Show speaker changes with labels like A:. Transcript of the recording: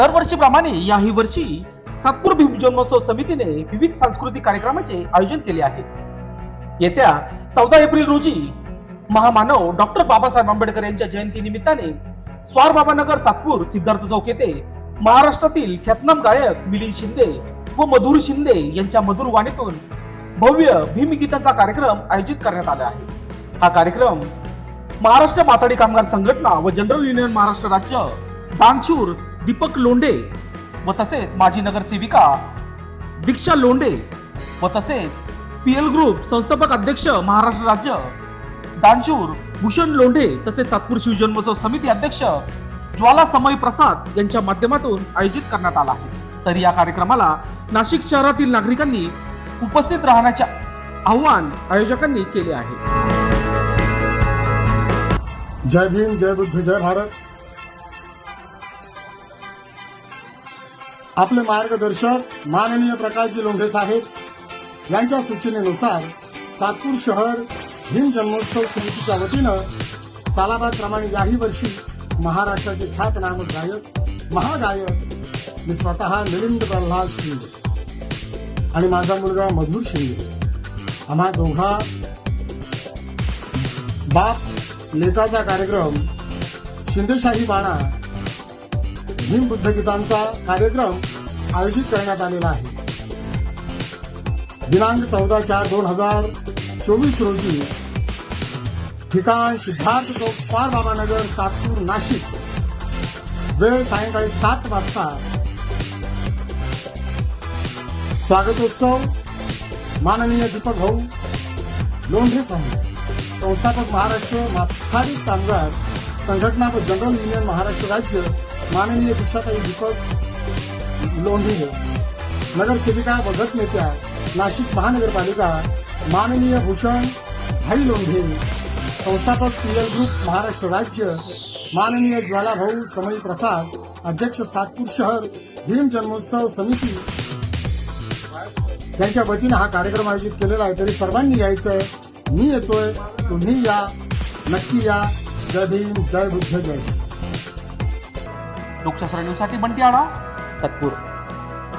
A: दरवर्षीप्रमाणे याही वर्षी सातपूर भीम जन्मोत्सव समितीने विविध सांस्कृतिक कार्यक्रमाचे आयोजन केले आहे. येत्या चौदा एप्रिल रोजी महामानव डॉक्टर बाबासाहेब आंबेडकर यांच्या जयंती निमित्ताने स्वार बाबानगर सातपूर सिद्धार्थ चौक येथे महाराष्ट्रातील ख्यातनाम गायक मिलिंद शिंदे व मधुर शिंदे यांच्या मधुर वाणीतून भव्य भीमगीताचा कार्यक्रम आयोजित करण्यात आला आहे. हा कार्यक्रम महाराष्ट्र माथाडी कामगार संघटना व जनरल युनियन महाराष्ट्र राज्य दानशूर दीपक लोंढे व तसेच माजी नगरसेविका दीक्षा लोंढे व तसेच पीएल ग्रुप संस्थापक अध्यक्ष महाराष्ट्र राज्य दानशूर भूषण लोंढे तसेच सातपूर शिवजन्मोत्सव समिती अध्यक्ष ज्वाला समय प्रसाद यांच्या माध्यमातून आयोजित करण्यात आला आहे. तर या कार्यक्रमाला नाशिक शहरातील नागरिकांनी उपस्थित राहण्याचे आव्हान आयोजकांनी केले आहे.
B: जय भीम जय बुद्ध जय भारत. आपले मार्गदर्शक माननीय प्रकाशजी लोंढे साहेब यांच्या सूचनेनुसार सातपूर शहर भीम जन्मोत्सव समितीच्या वतीनं सालाबादप्रमाणे याही वर्षी महाराष्ट्राचे ख्यातनाम गायक महागायक मी स्वतः मिलिंद प्रल्हाद शिंदे आणि माझा मुलगा मधुर शिंदे. आम्हा दोघा बाप लेखाचा कार्यक्रम शिंदेशाही बाणा भीम बुद्ध गीतांचा कार्यक्रम आयोजित करण्यात आलेला आहे. दिनांक चौदा चार दोन हजार चोवीस रोजी ठिकाण सिद्धार्थ चौक स्वार बाबानगर सातपूर नाशिक. वेळ सायंकाळी सात वाजता. स्वागतोत्सव माननीय दीपक भाऊ लोंढे साहेब संस्थापक महाराष्ट्र माथाडी कामगार संघटना व जनरल युनियन महाराष्ट्र राज्य माननीय दीक्षाताई दीपक लोंढे नगरसेविका व गटनेत्या नाशिक महानगरपालिका माननीय भूषण भाई लोंढे संस्थापक पीएल ग्रुप महाराष्ट्र राज्य माननीय ज्वालाभाऊ समई प्रसाद अध्यक्ष सातपूर शहर भीम जन्मोत्सव समिती त्यांच्या वतीनं हा कार्यक्रम आयोजित केलेला आहे. तरी सर्वांनी यायचंय. मी येतोय. तुम्ही या. नक्की या. जय भीम जय बुद्ध जय
A: लोकशास्त्र न्यूजसाठी बंटी आढा सातपूर.